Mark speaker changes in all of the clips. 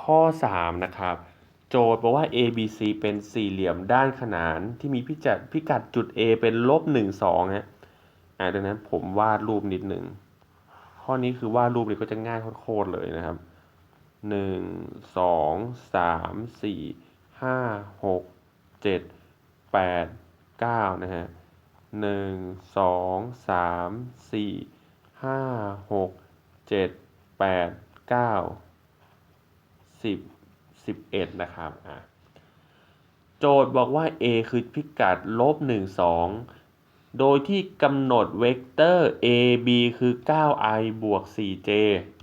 Speaker 1: ข้อ 3 นะครับ โจทย์บอกว่า ABC เป็นสี่เหลี่ยมด้านขนานที่มีพิกัดพิกัดจุด A เป็นลบ1 2ฮะอ่าดังนั้นผมวาดรูปนิดหนึ่งข้อนี้คือวาดรูปนี่ก็จะง่ายโคตรเลยนะครับหนึ่งสองสามสี่ห้าหกเจ็ดแปดเก้านะฮะหนึ่งสองสามสี่ห้าหกเจ็ดแปดเก้า สิบสิบเอ็ดนะครับอะโจทย์บอกว่า a คือพิกัดลบหนึ่งสองโดยที่กำหนดเวกเตอร์ ab คือ 9i บวก 4j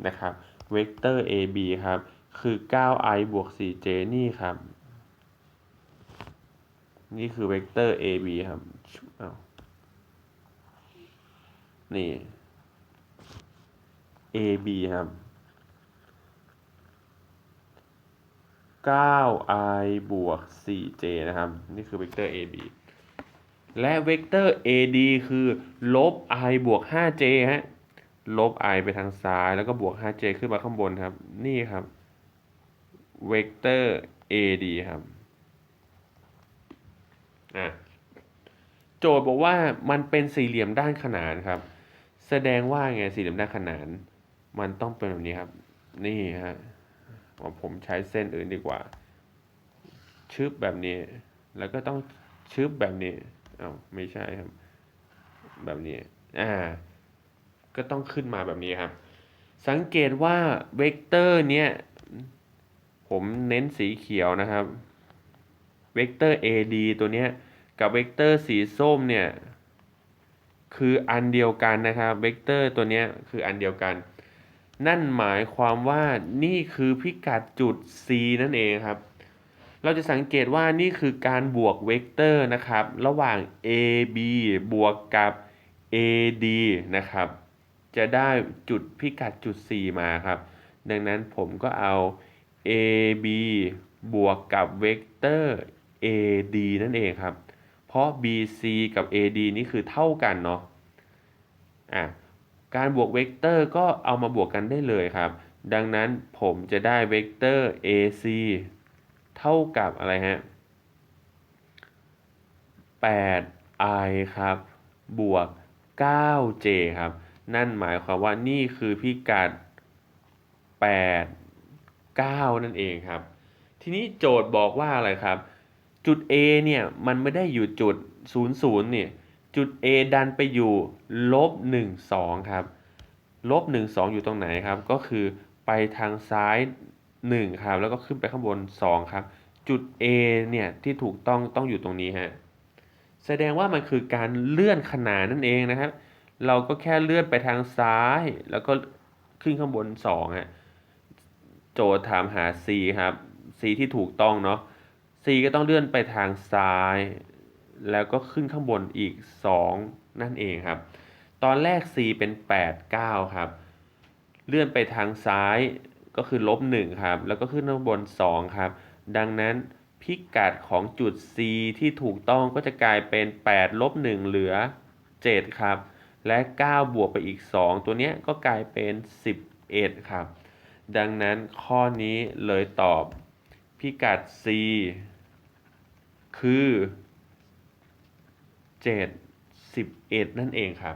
Speaker 1: นะครับ เวกเตอร์ ab ครับ คือ 9i บวก 4j นี่ครับ นี่คือเวกเตอร์ ab ครับนี่ ab ครับ 9i บวก 4j นะครับ นี่คือเวกเตอร์ ab และเวกเตอร์ ad คือลบ i บวก 5j ฮะ ลบ i ไปทางซ้ายแล้วก็บวก 5j ขึ้นมาข้างบนครับ นี่ครับ เวกเตอร์ ad ครับ อะ โจทย์บอกว่ามันเป็นสี่เหลี่ยมด้านขนานครับ แสดงว่าไงสี่เหลี่ยมด้านขนาน มันต้องเป็นแบบนี้ครับ นี่ฮะ ผมใช้เส้นอื่นดีกว่า ชึบแบบนี้ แล้วก็ต้องชึบแบบนี้อ้าวไม่ใช่ครับ แบบนี้อ่าก็ต้องขึ้นมาแบบนี้ครับ สังเกตว่าเวกเตอร์เนี่ยผมเน้นสีเขียวนะครับ เวกเตอร์ AD ตัวเนี้ยกับเวกเตอร์สีส้มเนี่ยคืออันเดียวกันนะครับ เวกเตอร์ตัวเนี้ยคืออันเดียวกัน นั่นหมายความว่านี่คือพิกัดจุด C นั่นเองครับ เราจะสังเกตว่านี่คือการบวกเวกเตอร์นะครับ ระหว่าง AB บวกกับ AD นะครับ จะได้จุดพิกัดจุด C มาครับ ดังนั้นผมก็เอา AB บวกกับเวกเตอร์ AD นั่นเองครับ เพราะ BC กับ AD นี่คือเท่ากันเนาะ อะ การบวกเวกเตอร์ก็เอามาบวกกันได้เลยครับ ดังนั้นผมจะได้เวกเตอร์ AC เท่ากับอะไรฮะ 8i ครับ บวก 9j ครับ นั่นหมายความว่านี่คือพิกัด 8 9 นั่นเองครับ ทีนี้โจทย์บอกว่าอะไรครับ จุด A เนี่ย มันไม่ได้อยู่จุด 00เนี่ย จุด A ดันไปอยู่ลบ1 2ครับลบ1 2 อยู่ตรงไหนครับ ก็คือไปทางซ้าย 1 ครับ แล้วก็ขึ้นไปข้างบน 2 ครับ จุด A เนี่ย ที่ถูกต้องต้องอยู่ตรงนี้ฮะแสดงว่ามันคือการเลื่อนขนานนั่นเองนะครับ เราก็แค่เลื่อนไปทางซ้าย แล้วก็ขึ้นข้างบน2ฮะโจทย์ถามหา C ครับ C ที่ถูกต้องเนาะ C ก็ต้องเลื่อนไปทางซ้าย แล้วก็ขึ้นข้างบนอีก 2 นั่นเองครับ ตอนแรก C เป็น 8 9 ครับ เลื่อนไปทางซ้ายก็คือลบ1ครับ แล้วก็ขึ้นข้างบน 2 ครับ ดังนั้นพิกัดของจุด C ที่ถูกต้องก็จะกลายเป็น 8 ลบ 1 เหลือ 7 ครับ และ 9 บวกไปอีก 2 ตัวนี้ก็กลายเป็น 11 ครับ ดังนั้นข้อนี้เลยตอบพิกัด C คือ 7 11 นั่นเองครับ